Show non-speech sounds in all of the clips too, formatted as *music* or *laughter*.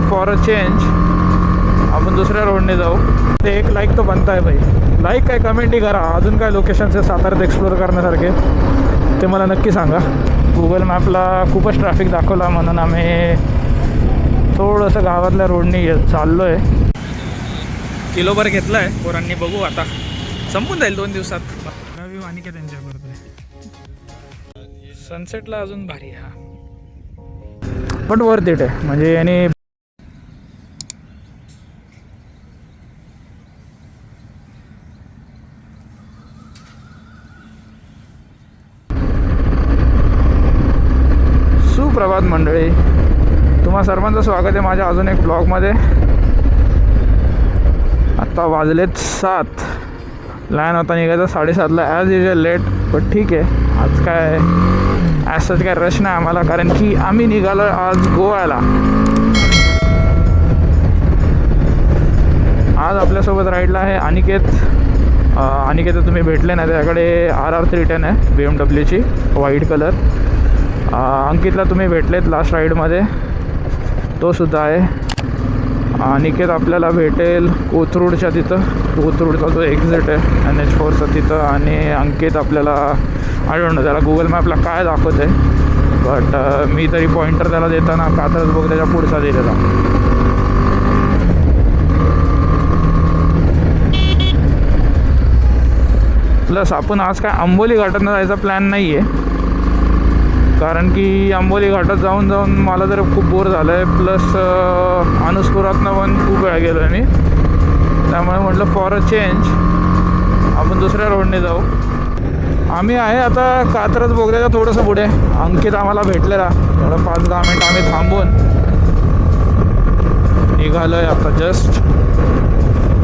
For a change आपण दुसऱ्या रोडने जाऊ. ते एक लाईक तर बनताय आहे भाई. लाईक काय कमेंटही करा. अजून काय लोकेशन्स आहे साताऱ्यात एक्सप्लोर करण्यासारखे ते मला नक्की सांगा. गुगल मॅपला खूपच ट्रॅफिक दाखवला म्हणून आम्ही थोडंसं गावातल्या रोडने चाललो आहे किलोभर घेतला आहे पोरांनी बघू आता. संपून जाईल दोन दिवसात. रवी वानिके त्यांच्या सनसेटला अजून भारी हा. पण वर्थ इट आहे. म्हणजे याने तुम्हा सर्वांचं स्वागत आहे माझ्या अजून एक ब्लॉगमध्ये आत्ता वाजलेत सात. लॅन होता निघायचा साडेसातला. ॲज युजल लेट पण ठीक आहे. आज काय ॲज सच काय रश नाही आम्हाला कारण की आम्ही निघालो आज गोव्याला. आज आपल्यासोबत राईडला आहे अनिकेत. अनिकेत तुम्ही भेटले नाही त्याकडे आर आर थ्री टेन आहे बी एम डब्ल्यूची व्हाईट कलर अंकितला तुम्ही भेटलेत लास्ट राईडमध्ये तोसुद्धा आहे. अनिकेत आपल्याला भेटेल कोथरूडच्या तिथं. कोथरूडचा जो एक्झिट आहे एन एच फोरचा तिथं. आणि अंकित आपल्याला आढळणं त्याला गुगल मॅपला काय दाखवत आहे बट मी तरी पॉइंटर त्याला देताना कात्रज बघ त्याच्या पुढचा दिलेला प्लस आपण आज काय आंबोली घाटांना जायचा प्लॅन नाही आहे कारण की आंबोली घाटात जाऊन जाऊन मला जर खूप बोर झालं आहे प्लस अनुस्पुरातनं पण खूप वेळा गेलो आहे मी. त्यामुळे म्हटलं फॉर अ चेंज आपण दुसऱ्या रोडने जाऊ. आम्ही आहे आता कात्रज बोगद्याच्या थोडंसं पुढे. अंकित आम्हाला भेटलेला. थोडं पाच दहा मिनटं आम्ही थांबून निघालो आहे आता जस्ट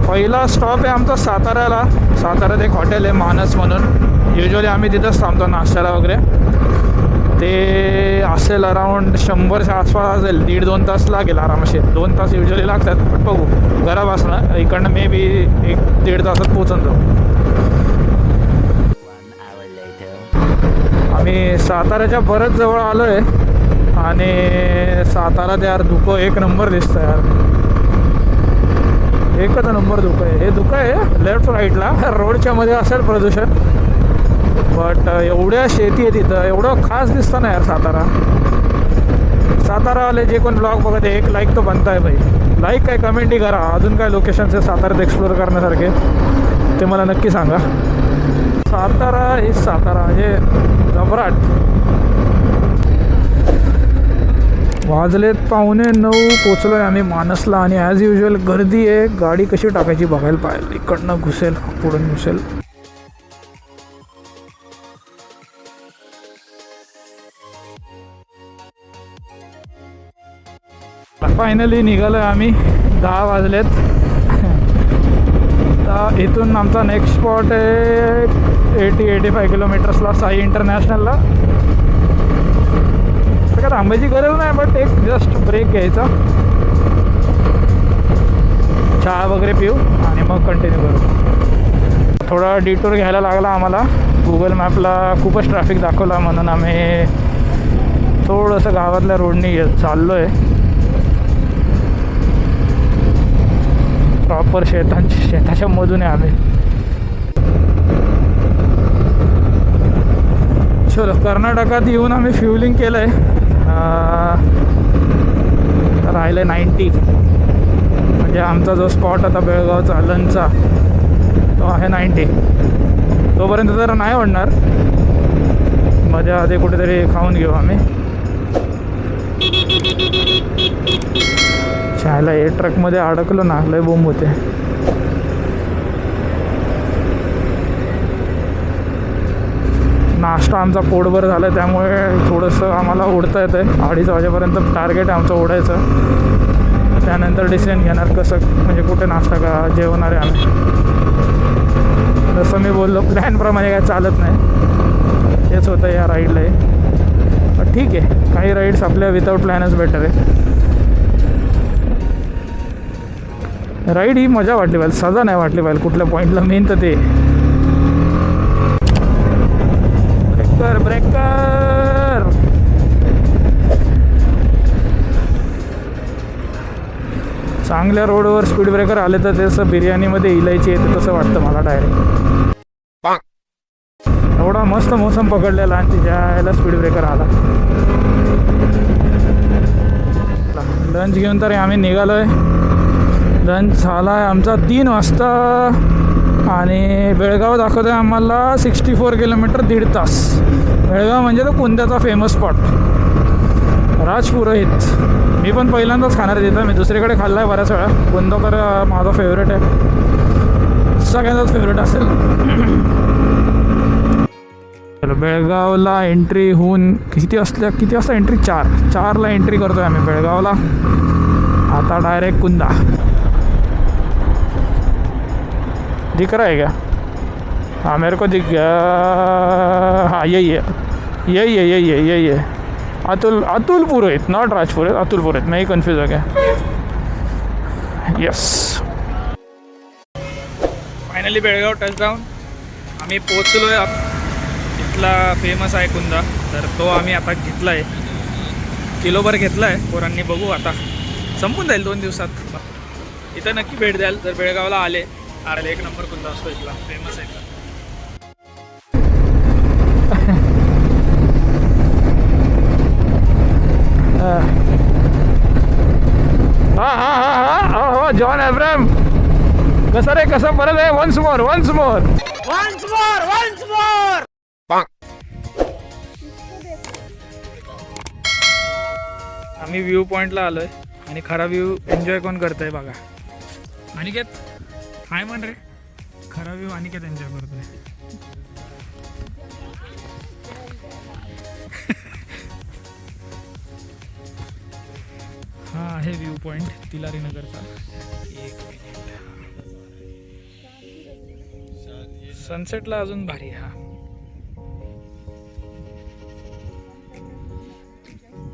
पहिला स्टॉप आहे आमचा साताऱ्याला. साताऱ्यात एक हॉटेल आहे मानस म्हणून. युजली आम्ही तिथंच थांबतो नाश्त्याला वगैरे. ते असेल अराऊंड शंभरच्या आसपास असेल दीड दोन तास लागेल आरामशीर. दोन तास युजली लागतात. पण बघू घरापासनं इकडनं मे बी एक दीड तासात पोचून जाऊ. आम्ही साताऱ्याच्या बरंच जवळ आलो आहे आणि सातारा ते यार धुकं एक नंबर दिसतं यार. एकच नंबर धुकं आहे. हे धुकं आहे लेफ्ट राईटला रोडच्या मध्ये असेल प्रदूषण. बट uh, एवढ्या शेती आहे तिथं. एवढं खास दिसतं ना यार सातारा. सातारावाले जे कोण ब्लॉग बघत आहे एक लाईक तो बनताय भाई. लाईक काय कमेंटही करा. अजून काय लोकेशन्स आहे साताऱ्यात एक्सप्लोर करण्यासारखे ते मला नक्की सांगा. सातारा इज सातारा. म्हणजे जबराट. वाजलेत पाहुणे नऊ पोचलो आहे आम्ही मानसला. आणि ॲज युजल गर्दी आहे. गाडी कशी टाकायची बघायला पाहिजे इकडनं घुसेल पुढून घुसेल फायनली निघालो आहे आम्ही. दहा वाजलेत. *laughs* तर इथून आमचा नेक्स्ट स्पॉट आहे एटी एटी फाय किलोमीटर्सला साई इंटरनॅशनलला तर काय थांबायची गरज नाही बट एक जस्ट ब्रेक घ्यायचा. चहा वगैरे पिऊ आणि मग कंटिन्यू करू. थोडा डिटूर घ्यायला लागला आम्हाला. गुगल मॅपला खूपच ट्रॅफिक दाखवला म्हणून आम्ही थोडंसं गावातल्या रोडने चाललो आहे प्रॉपर शेतांच्या शेताच्या मधून आहे आम्ही. चलो कर्नाटकात येऊन आम्ही फ्युलिंग केलं आहे राहिलं आहे नाईन्टी म्हणजे आमचा जो स्पॉट आता बेळगावचा लंचचा तो आहे नाईन्टी तोपर्यंत जरा नाही वाढणार. मजा आधी कुठेतरी खाऊन घेऊ आम्ही. शाळेला ए ट्रकमध्ये अडकलो ना लय बोंब होते. नाश्ता आमचा पोटभर झाला आहे त्यामुळे थोडंसं आम्हाला ओढता येतं आहे अडीच वाजेपर्यंत टार्गेट आहे आमचं ओढायचं त्यानंतर डिसिजन घेणार कसं म्हणजे कुठे नाश्ता का जेवणार आहे आम्ही. जसं मी बोललो प्लॅनप्रमाणे काय चालत नाही. हेच होतं या राईडला ठीक आहे काही राईड्स आपल्या विदाऊट प्लॅनच बेटर आहे. राईड ही मजा वाटली पाहिजे सजा नाही वाटली पाहिजे कुठल्या पॉईंटला मेन तर ते. ब्रेकर ब्रेकर चांगल्या रोडवर स्पीड ब्रेकर आले तर तसं बिर्याणीमध्ये इलायची येते तसं वाटतं मला डायरेक्ट एवढा मस्त मोसम पकडलेला आणि तिच्या स्पीड ब्रेकर आला. लंच घेऊन तर आम्ही निघालो आहे झाला आहे आमचा तीन वाजता. आणि बेळगाव दाखवतो आहे आम्हाला सिक्स्टी फोर किलोमीटर दीड तास. बेळगाव म्हणजे तो कुंद्याचा फेमस स्पॉट राजपुरोहित. मी पण पहिल्यांदाच खाणार आहे तिथं. मी दुसरीकडे खाल्ला आहे बऱ्याच वेळा. कुंदा तर माझा फेवरेट आहे. सगळ्यांचाच फेवरेट असेल. चलो बेळगावला एंट्री होऊन किती असल्या किती वाजता एंट्री चार. चारला एंट्री करतोय आम्ही बेळगावला. आता डायरेक्ट कुंदा. दिख रहा है क्या? हाँ मेरे को दिख गया। हाँ यही है। यही है यही है यही है। अतुल अतुल पुरोहित नॉट राज पुरोहित अतुल पुरोहित मैं ही कन्फ्यूज हो गया। यस फायनली बेळगाव टचडाऊन आम्ही पोचलो आहे इथला फेमस आहे कुंदा। तर तो आम्ही आता घेतला आहे किलोभर घेतला आहे पोरांनी बघू आता. संपून जाईल दोन दिवसात. इथं नक्की भेट द्याल जर बेळगावला आले. आले एक नंबर कुंदा असतो इथला. फेमस आहे इथला. हा हा हा हा. हा हो जॉन एब्रॅम कसं रे कसं? परत आहे वन्स मोर वन्स मोर आम्ही व्ह्यू पॉईंटला आलोय. आणि खरा व्ह्यू एन्जॉय कोण करतोय बघा. अनिकेत काय म्हण रे. खराबी वाणी का त्यांच्या करतोय *laughs* हा आहे व्ह्यू पॉईंट तिलारी नगरचा एक मिनिट. सनसेटला अजून भारी हा.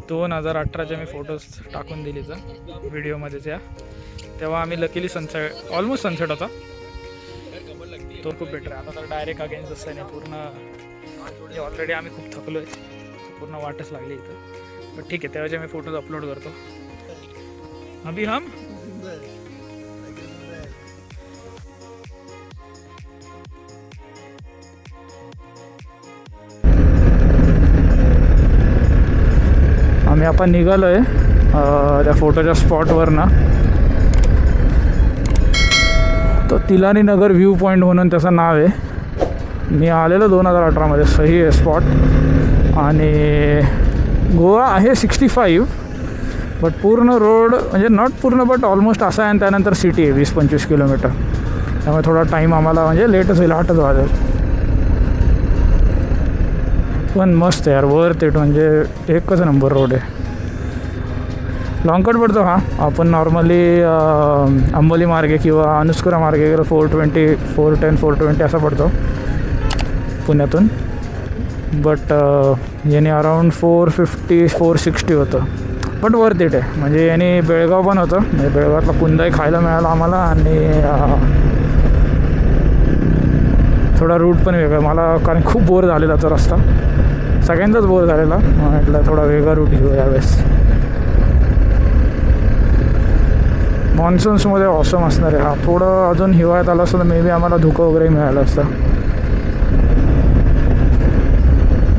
दोन हजार अठराच्या मी फोटोज टाकून दिलेचा व्हिडिओमध्येच या. तेव्हा आम्ही लकीली सनसेट ऑलमोस्ट सनसेट होता. तो खूप बेटर आहे. आता तर डायरेक्ट अगेन्स्ट असं नाही पूर्ण ऑलरेडी आम्ही खूप थकलो आहे पूर्ण वाटच लागली इथं. पण ठीक आहे तेव्हाचे मी फोटोज अपलोड करतो. अभी हम? आम्ही आपण निघालो आहे त्या फोटोच्या स्पॉटवर ना तर तिलानी नगर व्ह्यू पॉईंट म्हणून त्याचं नाव आहे. मी आलेलो दोन हजार अठरामध्ये सही आहे स्पॉट आणि गोवा आहे सिक्स्टी फाईव्ह बट पूर्ण रोड म्हणजे नॉट पूर्ण बट ऑलमोस्ट असा आहे आणि त्यानंतर सिटी आहे वीस पंचवीस किलोमीटर त्यामुळे थोडा टाईम आम्हाला म्हणजे लेटच होईल आठच वाजेल पण मस्त यार वर तेट म्हणजे एकच नंबर रोड आहे. लॉंगकट पडतो हा. आपण नॉर्मली आंबोली मार्गे किंवा अनुस्कुरा मार्गे गेलो four twenty four ten four twenty असा पडतो पुण्यातून. बट याने around four fifty four sixty होतं. बट वर्थ इट आहे. म्हणजे याने बेळगाव पण होतं. म्हणजे बेळगावातला कुंदाही खायला मिळाला आम्हाला आणि थोडा रूट पण वेगळा. मला कारण खूप बोर झालेला तो रस्ता. सगळ्यांचाच बोर झालेला. म्हटलं थोडा वेगळा रूट घेऊ यावेळेस. मान्सून्समध्ये ऑसम असणार आहे. हा थोडं अजून हिवाळ्यात आलं असतं तर मे बी आम्हाला धुकं वगैरे मिळालं असतं.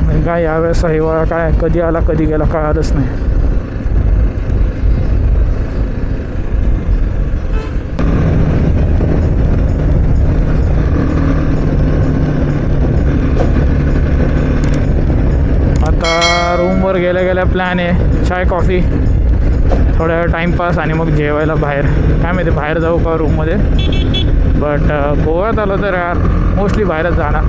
म्हणजे काय यावेळेस हिवाळा काय कधी आला कधी गेला कळालंच नाही. आता रूमवर गेल्या गेल्या प्लॅन आहे. चाय कॉफी थोड्या वेळ टाईमपास आणि मग जेवायला बाहेर. काय माहिती बाहेर जाऊ का रूममध्ये? बट गोव्यात आलं तर यार मोस्टली बाहेरच जाणार.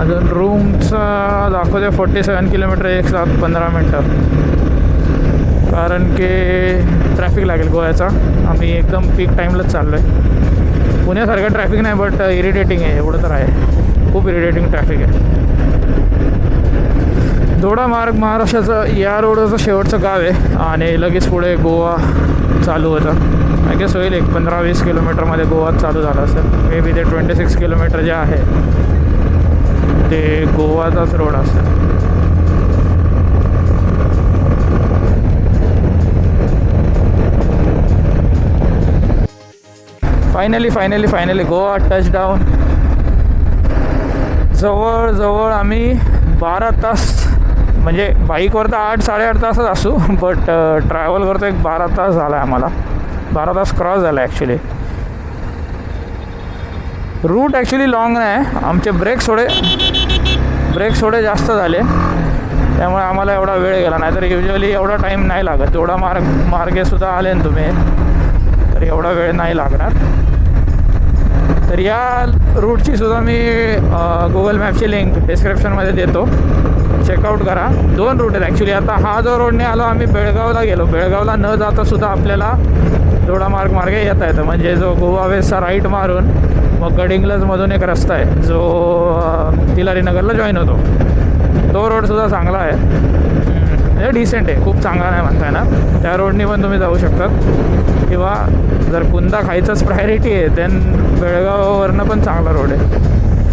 अजून रूमचा दाखवते फोर्टी सेवन किलोमीटर एक सात पंधरा मिनटं कारण की ट्रॅफिक लागेल गोव्याचा. आम्ही एकदम पीक टाईमलाच चाललो आहे पुण्यासारखं ट्रॅफिक नाही बट इरिटेटिंग आहे. एवढं तर आहे. खूप इरिटेटिंग ट्रॅफिक आहे. दोडा मार्ग महाराष्ट्राचं या रोडचं शेवटचं गाव आहे आणि लगेच पुढे गोवा चालू होतं. आय गेस होईल एक पंधरा वीस किलोमीटरमध्ये गोवा चालू झाला असेल. मे बी ते ट्वेंटी सिक्स किलोमीटर जे आहे ते गोवाचाच रोड असेल. Finally finally finally Goa touch down जवळजवळ आम्ही बारा तास म्हणजे बाईकवर तर आठ साडेआठ तासच असू बट ट्रॅव्हलवर तर एक बारा तास झाला आहे आम्हाला. बारा तास क्रॉस झाला ॲक्च्युली रूट ॲक्च्युली लॉंग नाही आमचे ब्रेक थोडे ब्रेक थोडे जास्त झाले. त्यामुळे आम्हाला एवढा वेळ गेला नाही. तर युजली एवढा टाईम नाही लागत. तेवढा मार्ग मार्गेसुद्धा आले ना तुम्ही तर एवढा वेळ नाही लागणार. तर या रूटची सुद्धा मी गुगल मॅपची लिंक डिस्क्रिप्शनमध्ये देतो. चेकआउट करा. दोन रूट आहेत ॲक्च्युली आता हा जो रोडने आलो आम्ही बेळगावला गेलो. बेळगावला न जाता सुद्धा आपल्याला दोडा मार्ग मार्गे येता येतं. म्हणजे जो गोवा वेसचा राईट मारून मग गडिंग्लजमधून एक रस्ता आहे. जो तिलारी तिलारीनगरला जॉईन होतो. तो रोडसुद्धा चांगला आहे. म्हणजे डिसेंट आहे. खूप चांगला नाही म्हणता ना. त्या रोडनी पण तुम्ही जाऊ शकतात किंवा जर कुंदा खायचंच प्रायोरिटी आहे देन बेळगाववरनं पण चांगला रोड आहे.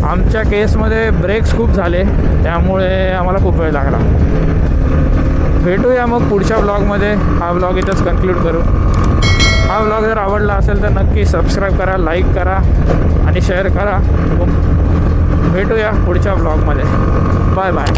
आमच्या केसमध्ये ब्रेक्स खूप झाले त्यामुळे आम्हाला खूप वेळ लागला. भेटूया मग पुढच्या ब्लॉगमध्ये. हा ब्लॉग इथंच कन्क्लूड करू. हा ब्लॉग जर आवडला असेल तर नक्की सबस्क्राईब करा लाईक करा आणि शेअर करा. भेटूया पुढच्या ब्लॉगमध्ये. Bye bye